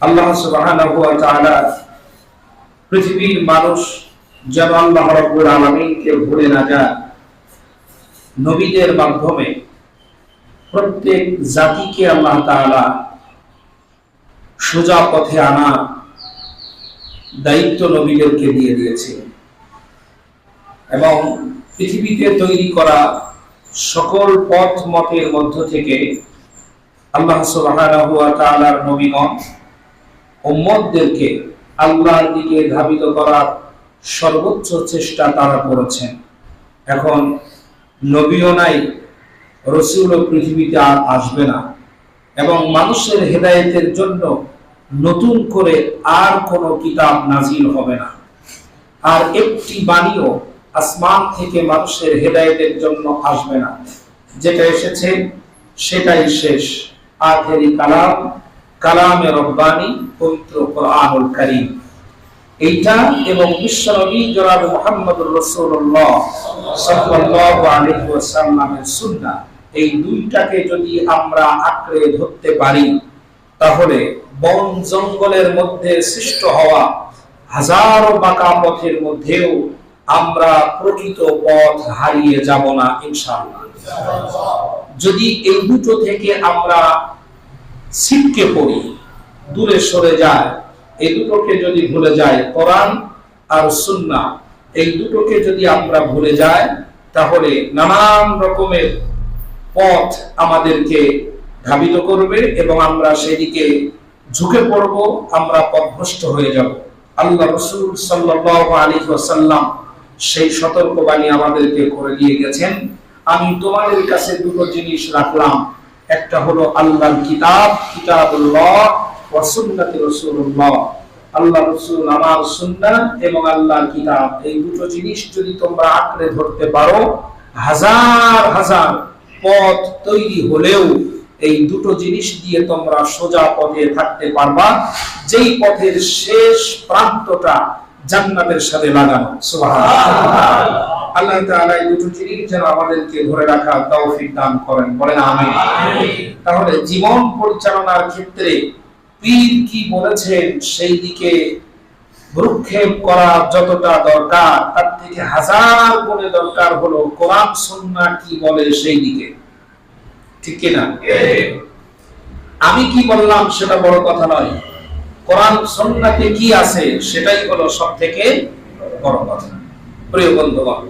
আল্লাহ পৃথিবীর মানুষ যেন আল্লাহ রাব্বুল ভুলে না যায়। নবীদের মাধ্যমে প্রত্যেক জাতিকে আল্লাহ তাআলা সোজা পথে আনা দায়িত্ব নবীদেরকে দিয়ে দিয়েছে। এবং পৃথিবীতে তৈরি করা সকল পথ মতের মধ্য থেকে আল্লাহ তাআলার নবীগণ উম্মতদেরকে আল্লাহর দিকে ধাবিত করার সর্বোচ্চ চেষ্টা তারা করেছেন। এখন নবীও নাই, রসুলও পৃথিবীতে আর আসবে না। এবং মানুষের হেদায়েতের জন্য নতুন করে আর কোনো কিতাব নাজিল হবে না। আর একটি বাণীও আসমান থেকে মানুষের হেদায়েতের জন্য আসবে না। যেটা এসেছে, সেটাই শেষ। আখেরি কালাম। কালামে রব্বানি পবিত্র কোরআনুল কারীম। এইটা এবং বিশ্বনবী জনাব মুহাম্মদুর রাসূলুল্লাহ সাল্লাল্লাহু আলাইহি ওয়াসাল্লামের সুন্নাহ, এই দুইটাকে যদি আমরা আঁকড়ে ধরতে পারি, তাহলে বন জঙ্গলের মধ্যে সৃষ্ট হওয়া হাজারো বাঁকা পথের মধ্যেও আমরা প্রকৃত পথ হারিয়ে যাব না, ইনশাআল্লাহ। যদি এই দুটো থেকে আমরা ছিটকে পড়ি, দূরে সরে যায়। এই দুটোকে যদি ভুলে যায় কোরআন আর সুন্না এই দুটোকে যদি আমরা ভুলে যাই, তাহলে নানান রকমের পথ আমাদেরকে ধাবিত করবে এবং আমরা সেদিকে ঝুঁকে পড়ব, আমরা পথভ্রষ্ট হয়ে যাব। আল্লাহ রসুল সাল্লাল্লাহু আলাইহি ওয়াসাল্লাম সেই সতর্কবাণী আমাদেরকে করে দিয়ে গেছেন। আমি তোমাদের কাছে দুটো জিনিস রাখলাম। একটা হলো আল্লাহর কিতাব, কিতাবুল্লাহ আমার এবং আল্লাহর কিতাব। এই দুটো জিনিস যদি তোমরা আঁকড়ে ধরতে পারো, হাজার হাজার পথ তৈরি হলেও এই দুটো জিনিস দিয়ে তোমরা সোজা পথে থাকতে পারবা, যেই পথের শেষ প্রান্তটা জান্নাতের সাথে লাগানো। সুবহানাল্লাহ। আল্লাহ তাআলা এই দুটো জিনিস যেন আমাদেরকে ধরে রাখার তৌফিক দান করেন। বলেন আমিন। তাহলে জীবন পরিচালনার ক্ষেত্রে পীর কি বলেছেন? সেই দিকে ভ্রুক্ষেপ করা যতটা দরকার, তার থেকে হাজার গুণে দরকার হলো কোরআন কি বলে সেই দিকে। ঠিক আমি কি বললাম সেটা বড় কথা নয়। কোরআন সুন্নাতে কি আছে সেটাই হলো সব থেকে বড় কথা। প্রিয় বন্ধুগণ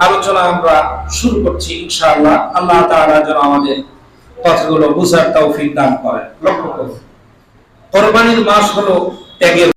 আলোচনা আমরা শুরু করছি, ইনশাআল্লাহ। আল্লাহ তাআলা যেন আমাদের কথাগুলো বুঝার তৌফিক দান করেন। লক্ষ্য করুন। কোরবানির মাস হলো ত্যাগের